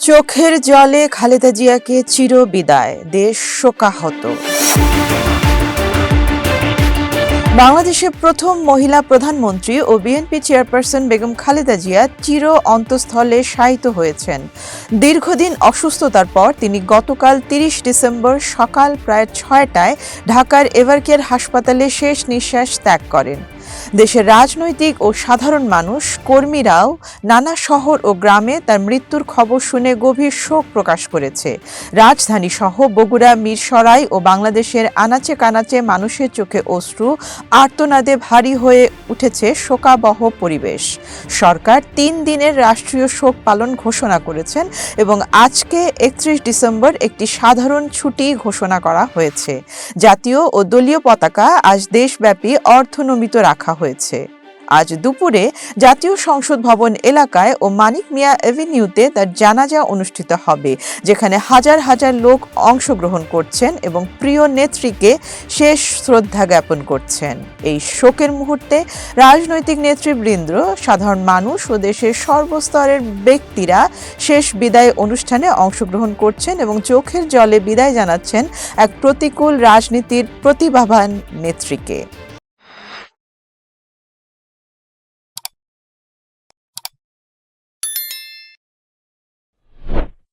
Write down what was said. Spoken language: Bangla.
চোখের জলে খালেদা জিয়াকে চির বিদায় দেশ শোকাহত। বাংলাদেশের প্রথম মহিলা প্রধানমন্ত্রী ও বিএনপি চেয়ারপারসন বেগম খালেদা জিয়া চির অন্তঃস্থলে শায়িত হয়েছেন। দীর্ঘদিন অসুস্থতার পর তিনি গতকাল তিরিশ ডিসেম্বর সকাল প্রায় ছয়টায় ঢাকার এভারকেয়ার হাসপাতালে শেষ নিঃশ্বাস ত্যাগ করেন। দেশের রাজনৈতিক ও সাধারণ মানুষ, কর্মীরাও নানা শহর ও গ্রামে তার মৃত্যুর খবর শুনে গভীর শোক প্রকাশ করেছে। রাজধানী সহ বগুড়া, মিরসরাই ও বাংলাদেশের আনাচে কানাচে মানুষের চোখে অশ্রু, আর্তনাদে ভারী হয়ে উঠেছে শোকাবহ পরিবেশ। সরকার তিন দিনের রাষ্ট্রীয় শোক পালন ঘোষণা করেছেন এবং আজকে একত্রিশ ডিসেম্বর একটি সাধারণ ছুটি ঘোষণা করা হয়েছে। জাতীয় ও দলীয় পতাকা আজ দেশব্যাপী অর্ধনমিত রাখা হয়েছে। আজ দুপুরে জাতীয় সংসদ ভবন এলাকায় ও মানিক মিয়া এভিনিউতে তার জানাজা অনুষ্ঠিত হবে, যেখানে হাজার হাজার লোক অংশগ্রহণ করছেন এবং প্রিয় নেত্রীকে শেষ শ্রদ্ধা জ্ঞাপন করছেন। এই শোকের মুহূর্তে রাজনৈতিক নেতৃবৃন্দ, সাধারণ মানুষ ও দেশের সর্বস্তরের ব্যক্তিরা শেষ বিদায় অনুষ্ঠানে অংশগ্রহণ করছেন এবং চোখের জলে বিদায় জানাচ্ছেন এক প্রতিকূল রাজনীতির প্রতিভাবান নেত্রীকে।